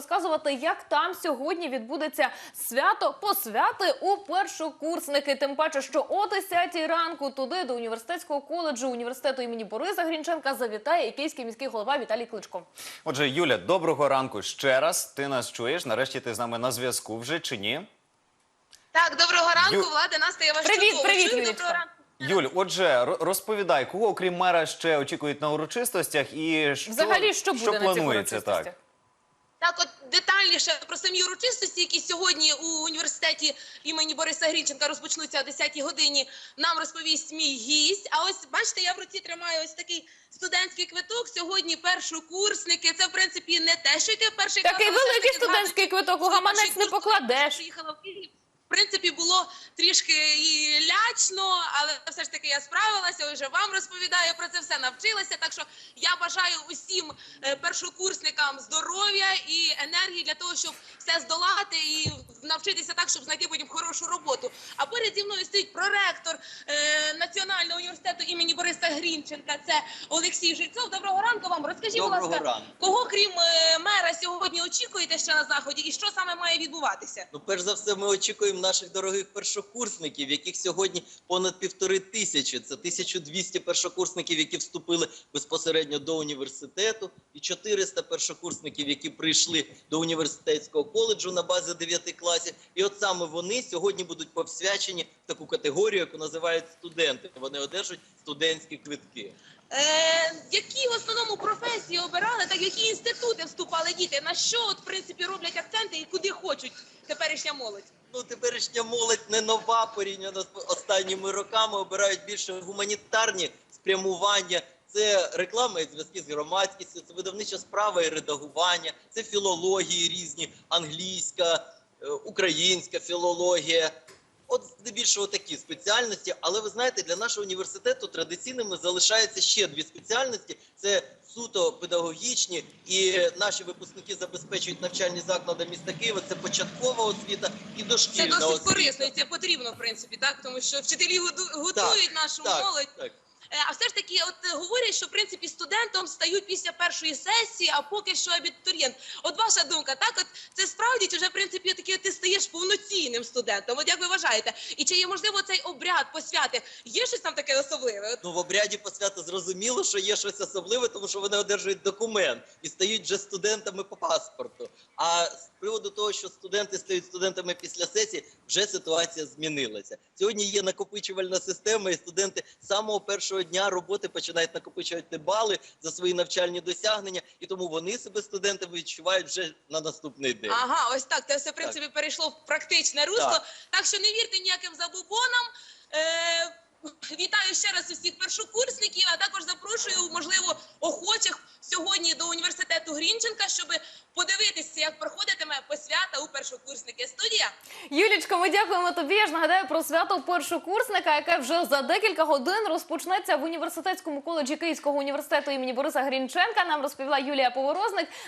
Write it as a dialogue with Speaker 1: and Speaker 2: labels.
Speaker 1: Розказувати, як там сьогодні відбудеться свято посвяти у першокурсники. Тим паче, що о 10 ранку туди до університетського коледжу університету імені Бориса Грінченка завітає і київський міський голова Віталій Кличко.
Speaker 2: Отже, Юля, доброго ранку ще раз. Ти нас чуєш? Нарешті ти з нами на зв'язку вже чи ні?
Speaker 3: Так, доброго ранку,
Speaker 2: Ю-
Speaker 3: Влада, Настя, я вас
Speaker 1: Привіт,
Speaker 3: чудово
Speaker 1: привіт,
Speaker 3: чую.
Speaker 1: Юлічка.
Speaker 3: Доброго ранку.
Speaker 2: Юль, отже, розповідай, кого окрім мера ще очікують на урочистостях і що,
Speaker 1: Взагалі, що буде на цих
Speaker 2: планується
Speaker 1: урочистостях?
Speaker 2: так?
Speaker 3: Так, от детальніше про самі урочистості, які сьогодні у університеті імені Бориса Грінченка розпочнуться о 10-й годині, нам розповість мій гість. А ось бачите, я в руці тримаю ось такий студентський квиток. Сьогодні першокурсники. Це в принципі не те, що йде перший.
Speaker 1: Такий великий студентський квиток у гаманець не покладеш.
Speaker 3: Приїхала в Київ. В принципі, було трішки і лячно, але все ж таки я справилася. Вже вам розповідаю про це все навчилася. Так що я бажаю усім е, першокурсникам здоров'я і енергії для того, щоб все здолати і навчитися так, щоб знайти потім хорошу роботу. А поряд зі мною стоїть проректор е, Національного університету імені Бориса Це Олексій Жильцов. Доброго ранку вам. Розкажіть, будь ласка,
Speaker 4: ранку.
Speaker 3: кого крім е, мера сьогодні очікуєте ще на заході, і що саме має відбуватися?
Speaker 4: Ну, перш за все, ми очікуємо наших дорогих першокурсників, яких сьогодні понад півтори тисячі. Це 1200 першокурсників, які вступили безпосередньо до університету, і 400 першокурсників, які прийшли до університетського коледжу на базі 9 класів. І от саме вони сьогодні будуть посвячені в таку категорію, яку називають студенти. Вони одержать студентські квитки.
Speaker 3: Е, які в основному професії обирали, так які інститути вступали діти? На що от в принципі роблять акценти і куди хочуть теперішня молодь?
Speaker 4: Ну, теперішня молодь не нова порівняно з останніми роками. Обирають більше гуманітарні спрямування. Це реклама і зв'язки з громадськістю, це видавнича справа і редагування, це філології різні, англійська, е, українська філологія. От здебільшого такі спеціальності. Але ви знаєте, для нашого університету традиційними залишаються ще дві спеціальності: це суто педагогічні, і наші випускники забезпечують навчальні заклади міста Києва. Це початкова освіта і
Speaker 3: Це досить
Speaker 4: освіта.
Speaker 3: корисно і це потрібно, в принципі, так тому що вчителі готують нашу
Speaker 4: Так,
Speaker 3: молодь.
Speaker 4: так.
Speaker 3: Е, А все ж таки, от е, говорять, що в принципі студентом стають після першої сесії, а поки що абітурієнт. От ваша думка, так от це справді чи вже в принципі таки ти стаєш повноцінним студентом? От як ви вважаєте? І чи є можливо цей обряд посвяти? Є щось там таке особливе?
Speaker 4: Ну, в обряді посвята зрозуміло, що є щось особливе, тому що вони одержують документ і стають вже студентами по паспорту. А з приводу того, що студенти стають студентами після сесії, вже ситуація змінилася. Сьогодні є накопичувальна система, і студенти самого першого дня роботи починають накопичувати бали за свої навчальні досягнення, і тому вони себе студентами відчувають вже на наступний день.
Speaker 3: Ага, ось так. Це все в принципі перейшло в практичне русло. Так.
Speaker 4: Так.
Speaker 3: що не вірте ніяким забубонам. Е- Вітаю ще раз усіх першокурсників, а також запрошую, можливо, охочих сьогодні до університету Грінченка, щоб подивитися, як проходитиме посвята у першокурсники. Студія.
Speaker 1: Юлічко, ми дякуємо тобі. Я ж нагадаю про свято першокурсника, яке вже за декілька годин розпочнеться в університетському коледжі Київського університету імені Бориса Грінченка. Нам розповіла Юлія Поворозник.